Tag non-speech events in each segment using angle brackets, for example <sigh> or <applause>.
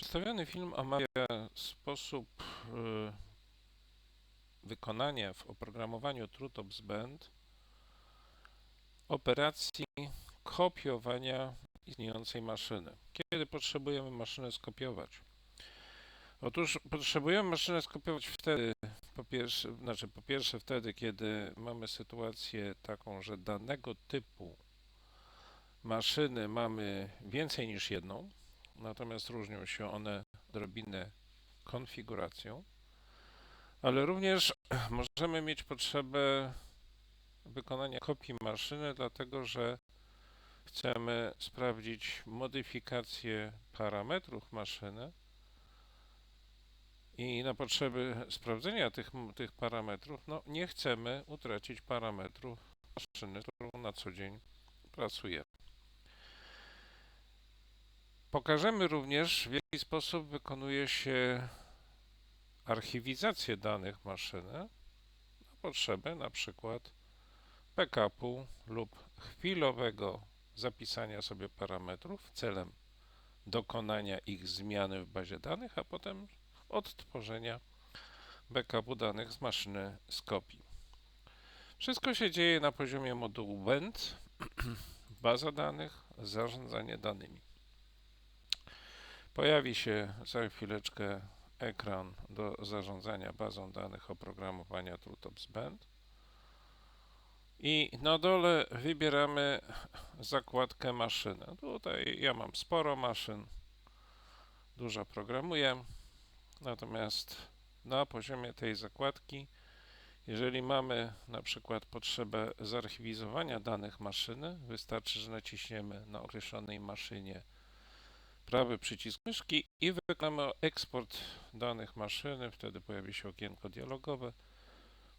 Przedstawiony film omawia sposób y, wykonania w oprogramowaniu TrueTops Band operacji kopiowania istniejącej maszyny. Kiedy potrzebujemy maszynę skopiować? Otóż potrzebujemy maszynę skopiować wtedy, po pierwsze, znaczy po pierwsze wtedy, kiedy mamy sytuację taką, że danego typu maszyny mamy więcej niż jedną, natomiast różnią się one drobinę konfiguracją, ale również <clears throat> możemy mieć potrzebę wykonania kopii maszyny, dlatego że chcemy sprawdzić modyfikację parametrów maszyny i na potrzeby sprawdzenia tych, tych parametrów no, nie chcemy utracić parametrów maszyny, którą na co dzień pracujemy. Pokażemy również, w jaki sposób wykonuje się archiwizację danych maszyny na potrzeby na przykład backupu lub chwilowego zapisania sobie parametrów celem dokonania ich zmiany w bazie danych, a potem odtworzenia backupu danych z maszyny z kopii. Wszystko się dzieje na poziomie modułu BEND, <clears throat> baza danych, zarządzanie danymi. Pojawi się za chwileczkę ekran do zarządzania bazą danych oprogramowania TrueTops Band. I na dole wybieramy zakładkę maszyny. Tutaj ja mam sporo maszyn, dużo programuję, natomiast na poziomie tej zakładki, jeżeli mamy na przykład potrzebę zarchiwizowania danych maszyny, wystarczy, że naciśniemy na określonej maszynie prawy przycisk myszki i wykonamy eksport danych maszyny. Wtedy pojawi się okienko dialogowe,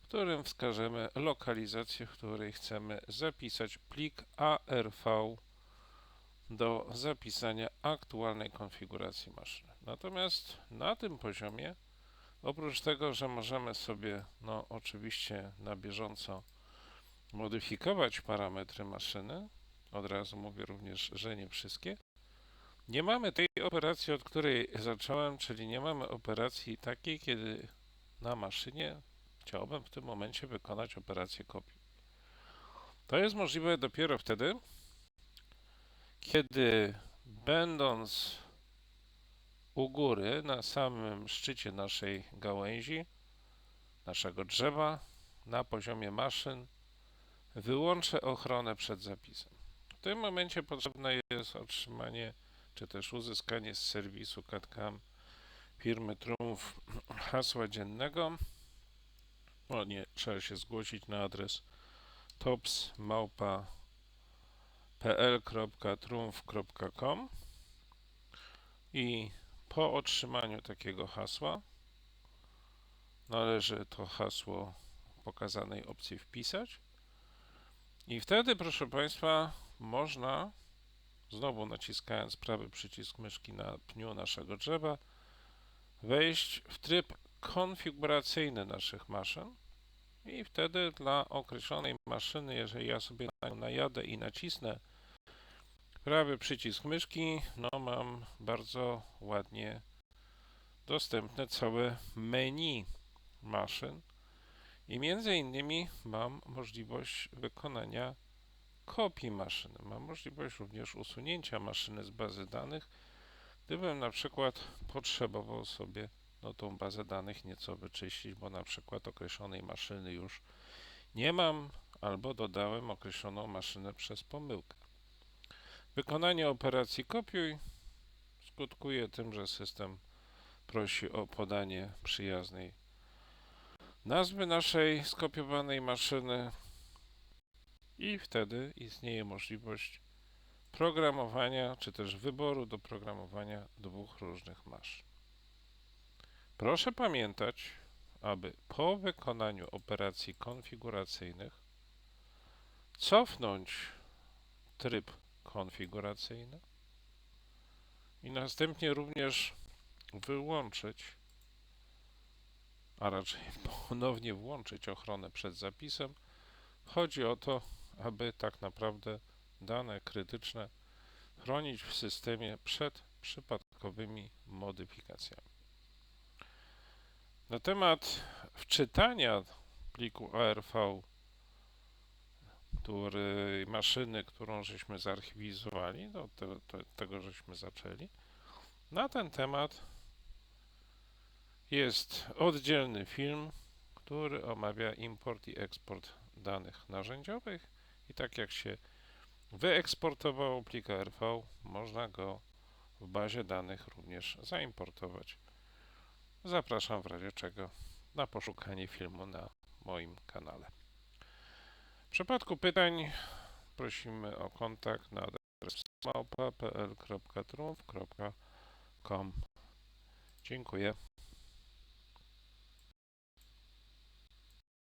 w którym wskażemy lokalizację, w której chcemy zapisać plik ARV do zapisania aktualnej konfiguracji maszyny. Natomiast na tym poziomie, oprócz tego, że możemy sobie, no oczywiście na bieżąco modyfikować parametry maszyny, od razu mówię również, że nie wszystkie, nie mamy tej operacji, od której zacząłem, czyli nie mamy operacji takiej, kiedy na maszynie chciałbym w tym momencie wykonać operację kopii. To jest możliwe dopiero wtedy, kiedy będąc u góry, na samym szczycie naszej gałęzi, naszego drzewa, na poziomie maszyn, wyłączę ochronę przed zapisem. W tym momencie potrzebne jest otrzymanie czy też uzyskanie z serwisu CAD-CAM firmy Trumf hasła dziennego. O nie, trzeba się zgłosić na adres tops.pl.trumf.com i po otrzymaniu takiego hasła należy to hasło pokazanej opcji wpisać i wtedy, proszę Państwa, można znowu naciskając prawy przycisk myszki na pniu naszego drzewa, wejść w tryb konfiguracyjny naszych maszyn i wtedy dla określonej maszyny, jeżeli ja sobie na najadę i nacisnę prawy przycisk myszki, no mam bardzo ładnie dostępne całe menu maszyn i między innymi mam możliwość wykonania kopii maszyny. Mam możliwość również usunięcia maszyny z bazy danych, gdybym na przykład potrzebował sobie no, tą bazę danych nieco wyczyścić, bo na przykład określonej maszyny już nie mam, albo dodałem określoną maszynę przez pomyłkę. Wykonanie operacji kopiuj skutkuje tym, że system prosi o podanie przyjaznej nazwy naszej skopiowanej maszyny, i wtedy istnieje możliwość programowania, czy też wyboru do programowania dwóch różnych maszyn. Proszę pamiętać, aby po wykonaniu operacji konfiguracyjnych cofnąć tryb konfiguracyjny i następnie również wyłączyć, a raczej <laughs> ponownie włączyć ochronę przed zapisem. Chodzi o to, aby tak naprawdę dane krytyczne chronić w systemie przed przypadkowym dodatkowymi modyfikacjami. Na temat wczytania pliku ARV, który, maszyny, którą żeśmy zarchiwizowali, no to, to, tego żeśmy zaczęli. Na ten temat jest oddzielny film, który omawia import i eksport danych narzędziowych i tak jak się wyeksportowało plik RV, można go w bazie danych również zaimportować. Zapraszam w razie czego na poszukanie filmu na moim kanale. W przypadku pytań prosimy o kontakt na adres małpa.pl.trumf.com. Dziękuję.